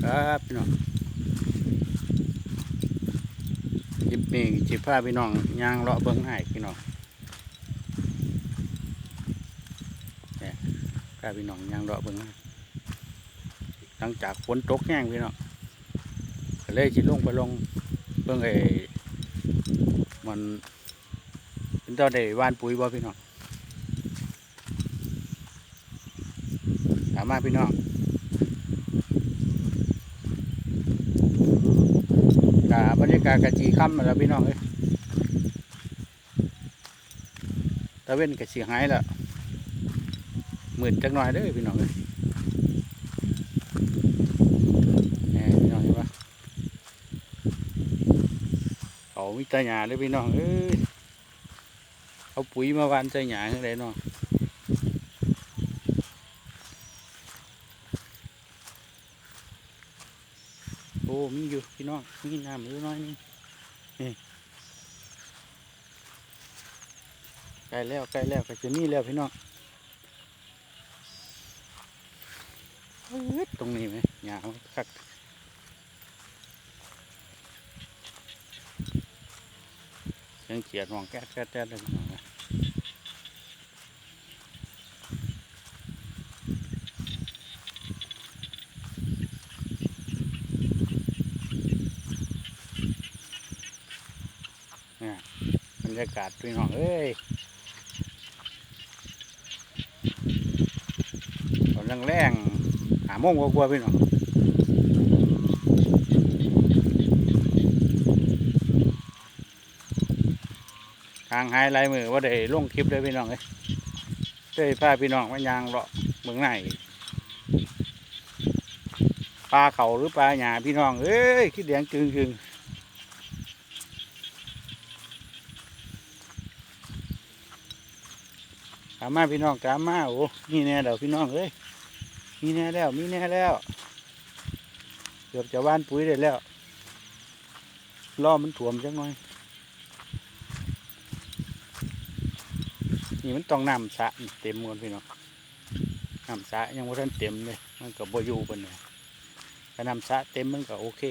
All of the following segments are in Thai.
ครับพี่น้องจิบนี่จิบผ้าพี่น้องยางเลาะเบิ้งให้พี่น้องเนี่ยผ้าพี่น้องยางเลาะเบิ้งให้หลังจากฝนตกแห้งพี่น้องเลยจิลงไปลงเบิ้งไอ้มันเป็นเจ้าได้หวานปุ๋ยบ่พี่น้องถามมาพี่น้อง กา บรรยากาศกะจีค่ำมาแล้วพี่น้องเอ้ยตะเว้นกะสีหายแล้วหมื่นจักหน่อยเด้อพี่น้องเอ้ยแหน่พี่น้องเห็นปะเขามีตาหยาเลยพี่น้องเอ้ยเอาปุ๋ยมาวานใส่หยาให้ได้เนาะ โอ้มีอยู่พี่น้องมีน้ำอยู่น้อยนึงนี่ใกล้แล้วใกล้แล้วก็จะมีแล้วพี่น้องตรงนี้ไหมหยามันคักเสียงเขียดห้องแก๊ดแก๊ดแก๊ดเลยพี่น้องเอ้ยเนี่ยบ รรยากาศพี่น้องเอ้ยตอนแรงๆหาโมงกว่าๆพี่น้องทางหายลายมือว่าได้ลงคลิปเลยพี่น้องเอ้ยเจ้ยพาพี่น้องมายางเลาะเมืองไหนปลาเขาหรือปลาหยาพี่น้องเอ้ยขี้แดงจึงจึงๆตามมาพี่น้องตามมาโอ้นี่แน่เดี๋ยวพี่น้องเอ้ยมีแน่แล้วมีแน่แล้วเกือบจะว่านปุ๋ยได้แล้วล่อมันถ่วมจังหน่อย นี่มันต้องน้ำสะเต็มหมดพี่น้องน้ำสะยังไม่ทันเต็มเลยมันก็บ่อยู่ปนเนี่ยถ้าน้ำสะเต็มมันก็โอเค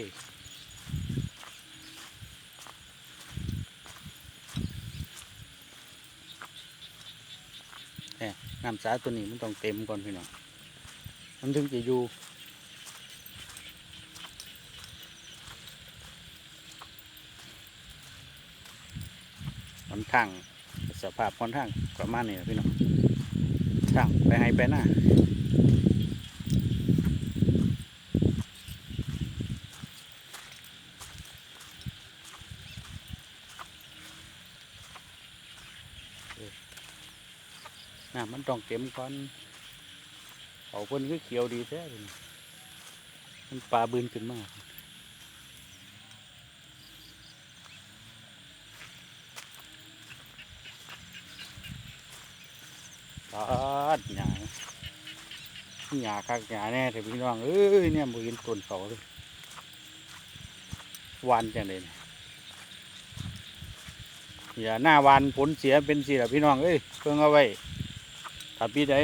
แต่ น้ำสาตัวนี้มันต้องเต็มก่อนพี่น้อง มันถึงจะอยู่คนข้างสภาพค่อนข้างประมาณนี้นะพี่น้องทางไปให้ไปหน้า น้ำมันต้องเต็มก่อนเขาเพิ่นคือเขียวดีแท้มันปลาบืนขึ้นมากปาดหยาหยาคักหยาแน่แต่พี่น้องเอ้ยเนี่ยมือกินต้นเขาเลยวานจังเลยเนี่ยอย่าหน้าวานผลเสียเป็นสิละพี่น้องเอ้ยเพิ่งเอาไว้ ถ้าปีใด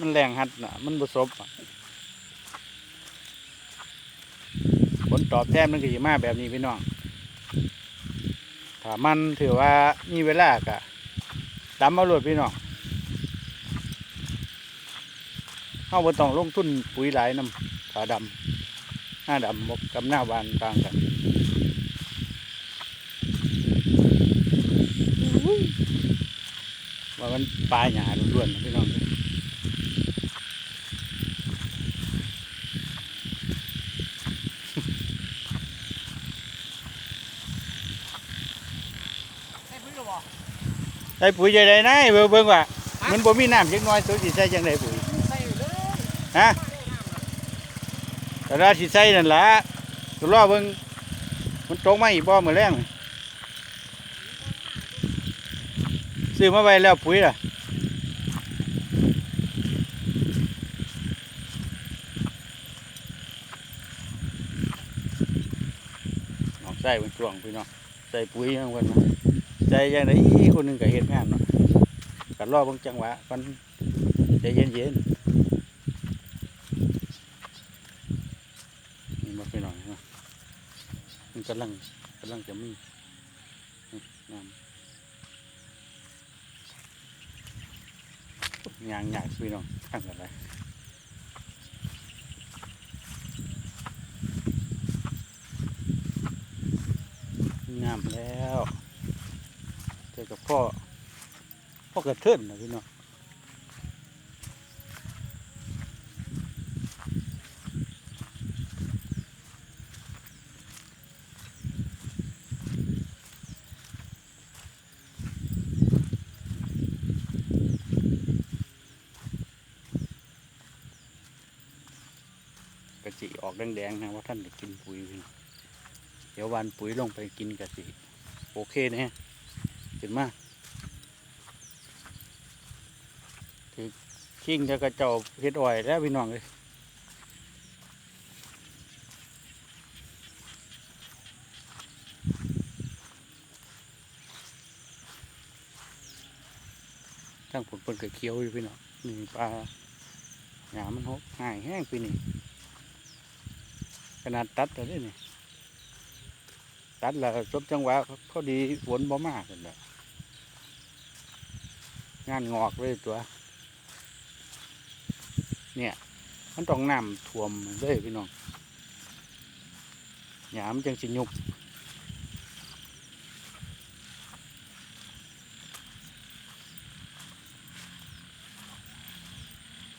มันแรงหัดนะมันผสมผลตอบแทนมันก็จะมาแบบนี้พี่น้องถ้ามันถือว่ามีเวลากะดำเอาโลดพี่น้องเข้าบ่ต้องลงทุนปุ๋ยหลายน้ำขาดำหน้าดำบกกับหน้าบานต่างกันว่ามันปลาหยาล้วนๆพี่น้อง ใส่ปุ๋ยหรอบ่ใจใดนะเบิ่งเบิ่งว่ามันบ่มีน้ำจักหน้อยตัวสิใส่จังไดปุ๋ยฮะแต่ละสิใส่นั่นล่ะก็รอเบิ่งมันตกมาอีกบ่มื้อแรงซื้อมาไว้แล้วปุ๋ยล่ะใส่เป็นช่วงพี่น้องใส่ปุ๋ยยังวันมา ใส่ยังไงคนหนึ่งก็เห็นงานเนาะกันรอเบางจังหวะกันใจเย็นเย็นนี่มาไปหน่อยนะมันกำลังกำลังจะมีน้ำยางหยาดพี่น้องข้างกันเลยงามแล้ว เจอกับพ่อพ่อเกระเทินนะพี่น้องกะจิออกแดงๆนะว่าท่านได้กินปุ๋ยพี่เดี๋ยววันปุ๋ยลงไปกินกะจิโอเคนะฮะ ขึ้นมาคือขิงจะกระเจ้าเฮ็ดอ้อยแล้วพี่น้องเลยทั้งผลเปินกระเคี้ยวอยู่พี่น้องนี่ปลาหยามันหกหายแห้งปีนี้ขนาดตัดแล้วเด้นี่ตัดแล้วจบจังหวะพอดีฝนบ่มากกันแหละ งานงอกเลยตัว เนี่ย มันต้องน้ำท่วมเลยพี่น้องหยามจังสิยุบ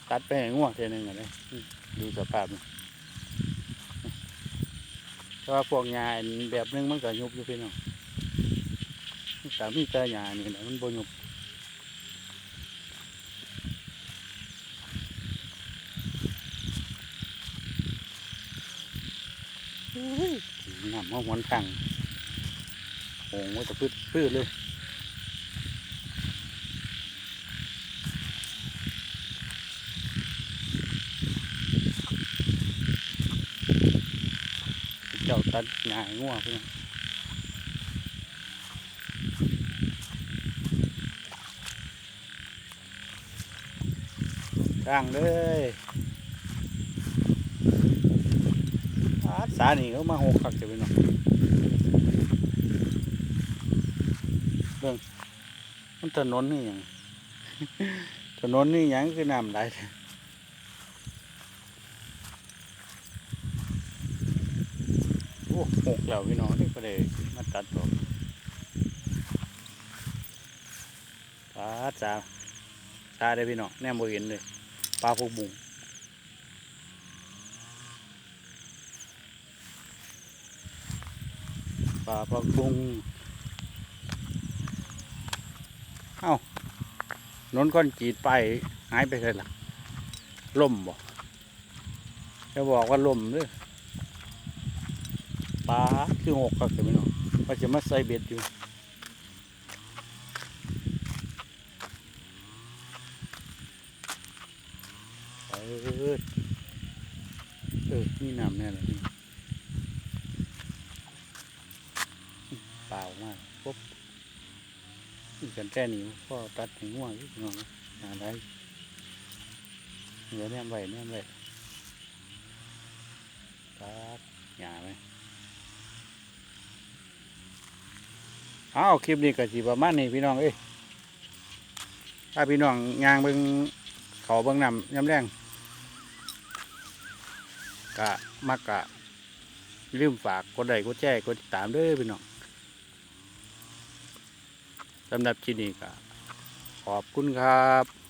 ตัดไปห้ง่วงเท่านึงอะเลยดูสภาพมันแต่ว่าพวกยานแบบนึงมันก็ยุบอยู่พี่น้องสามีแต่ยานี่นะมันบ่ยุบอุ้ยน้ำมันหวนตังโอ้โหจะพืดพืดเลยเจ้าตัดหญ้าให้ง่วงพี่น้องกลางเลยอา สานี่เขามาหกคักจะพี่น้อเบิ่งมันถนนนี่ยังถนนนี่ยังคือน้ำไหลโอ้หกแล้วพี่น้องที่ก็เลยมาตัดผมปลาจ้าตาได้พี่น้องแนมบ่เห็นเลยปลาพวกบุง ปลาพวกบุงเอ้านนก้อนจีดไปหายไปเลยล่ะล่มบ่จะบอกว่าล่มเด้อปลาคือหกครับเดี๋ยวไม่นองว่าจะมาใส่เบ็ดอยู่เออเออนี่น้ำแน่เลยนี่เปล่ามากปุ๊บนี่ กันแค่นี้พ่อตัดให้ง่วงอยู่พี่น้องอะไรเดี๋ยแนมไว้แนมไว้ตัดหยาไว้เอาคลิปนี้ก็สิประมาณนี้พี่น้องเอ้ยถ้าพี่น้องยางเบิ่งเขาเบิ่งนำย้ำแรงกะมักกะลืมฝากกดไลค์กดแชร์กดติดตามด้อพี่น้อง สำหรับที่นี่ก็ขอบคุณครับ